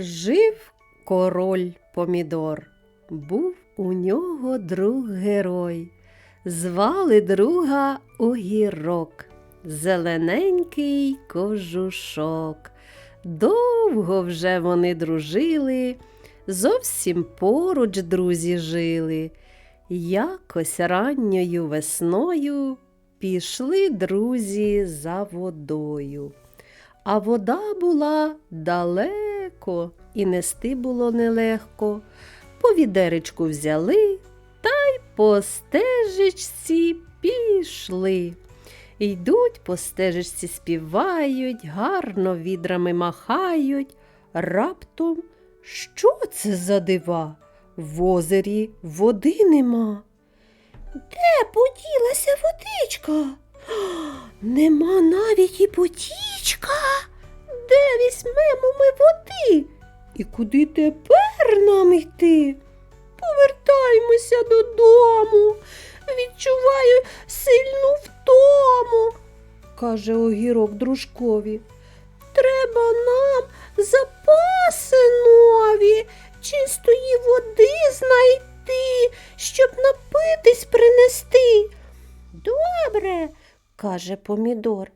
Жив король Помідор. Був у нього друг герой. Звали друга Огірок, зелененький кожушок. Довго вже вони дружили, зовсім поруч друзі жили. Якось ранньою весною пішли друзі за водою. А вода була далеко, і нести було нелегко. По відеречку взяли та й по стежечці пішли. Йдуть по стежечці, співають, гарно відрами махають. Раптом що це за дива? В озері води нема. Де поділася водичка? Нема навіть і потічка. Де візьмемо ми води? І куди тепер нам йти? Повертаймося додому. Відчуваю сильну втому, каже огірок дружкові. Треба нам запаси нові, чистої води знайти, щоб напитись принести. Добре, каже Помідор.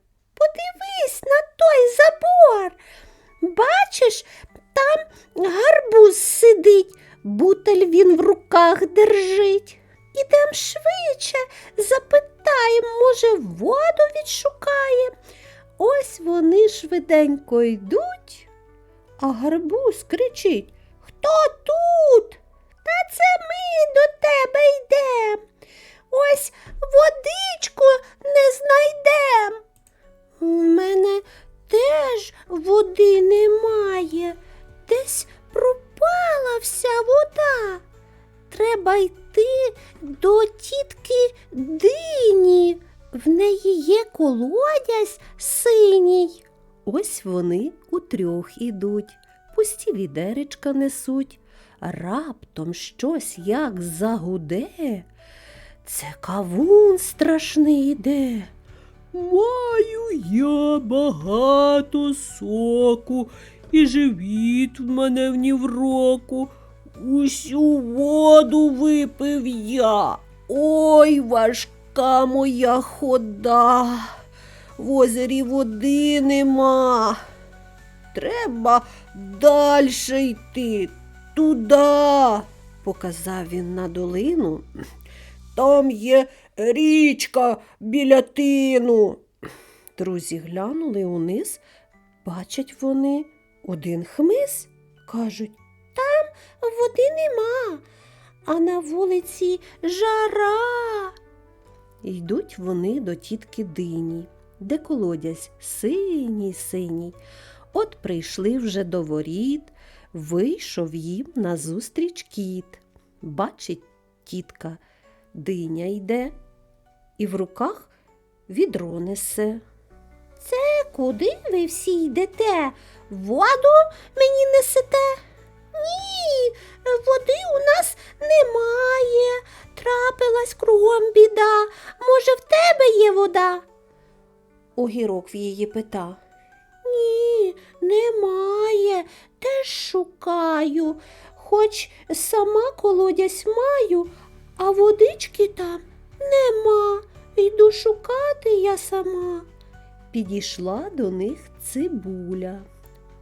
Руках держить. Ідем швидше, запитаєм, може, воду відшукає. Ось вони швиденько йдуть, а гарбуз кричить Хто тут? Та це ми до тебе йдем. Ось Треба йти до тітки дині. В неї є колодязь синій. Ось вони утрьох ідуть, пусті відеречка несуть. Раптом щось як загуде. Це кавун страшний іде. Маю я багато соку, і живіт в мене в нівроку. Усю воду випив я. Ой, важка моя хода. В озері води нема. Треба дальше йти, туди, показав він на долину. Там є річка біля тину. Друзі глянули униз, бачать вони один хмиз. Кажуть, води нема, а на вулиці жара. Йдуть вони до тітки дині, де колодязь синій синій. От прийшли вже до воріт, вийшов їм назустріч кіт. Бачить тітка, диня йде і в руках відро несе. Це куди ви всі йдете? Воду мені несете? Огірок її пита. Ні, немає. Теж шукаю. Хоч сама колодязь маю, а водички там нема. Йду шукати я сама. Підійшла до них цибуля.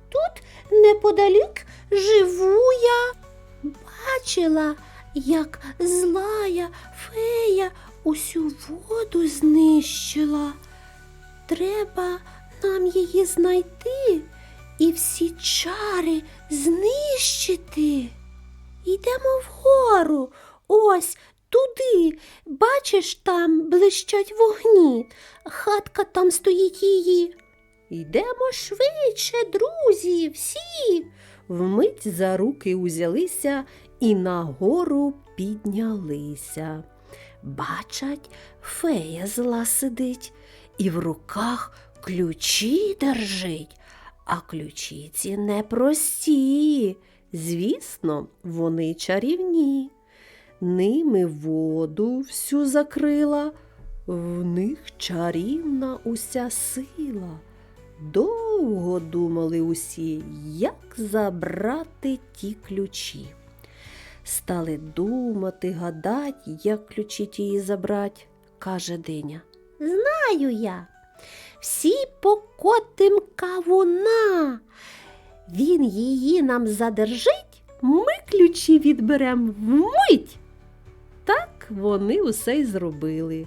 Тут неподалік живу я. Бачила, як злая фея усю воду знищила. Треба нам її знайти і всі чари знищити. Йдемо вгору, ось туди. Бачиш, там блищать вогні, хатка там стоїть її. Йдемо швидше, друзі, всі. Вмить за руки узялися і нагору піднялися. Бачать, фея зла сидить і в руках ключі держить, а ключі ці непрості. Звісно, вони чарівні. Ними воду всю закрила, в них чарівна уся сила. Довго думали усі, як забрати ті ключі. Стали думати, гадати, як ключі тії забрати, каже Диня. Знаю я. Всі покотим кавуна. Він її нам задержить, ми ключі відберем вмить. Так вони усе й зробили.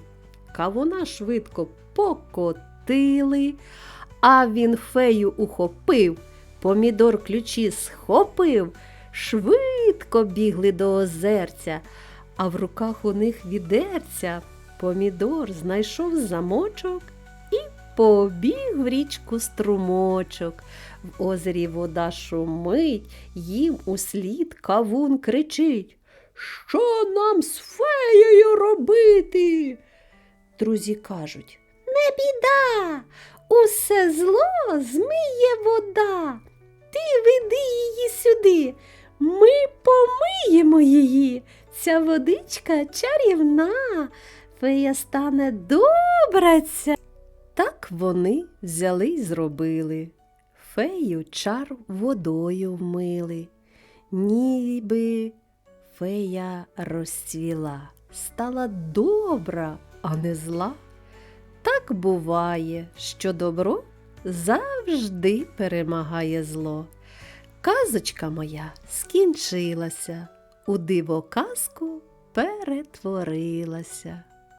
Кавуна швидко покотили, а він фею ухопив, помідор ключі схопив, швидко бігли до озерця, а в руках у них відерця. Помідор знайшов замочок і побіг в річку струмочок. В озері вода шумить, їм услід кавун кричить. Що нам з феєю робити? Друзі кажуть Не біда, усе зло змиє вода. Ти веди її сюди, ми помиємо її. Ця водичка чарівна, фея стане добра ця. Так вони взяли й зробили. Фею чар водою вмили, ніби фея розцвіла, стала добра, а не зла. Так буває, що добро завжди перемагає зло. Казочка моя скінчилася, у диво казку перетворилася.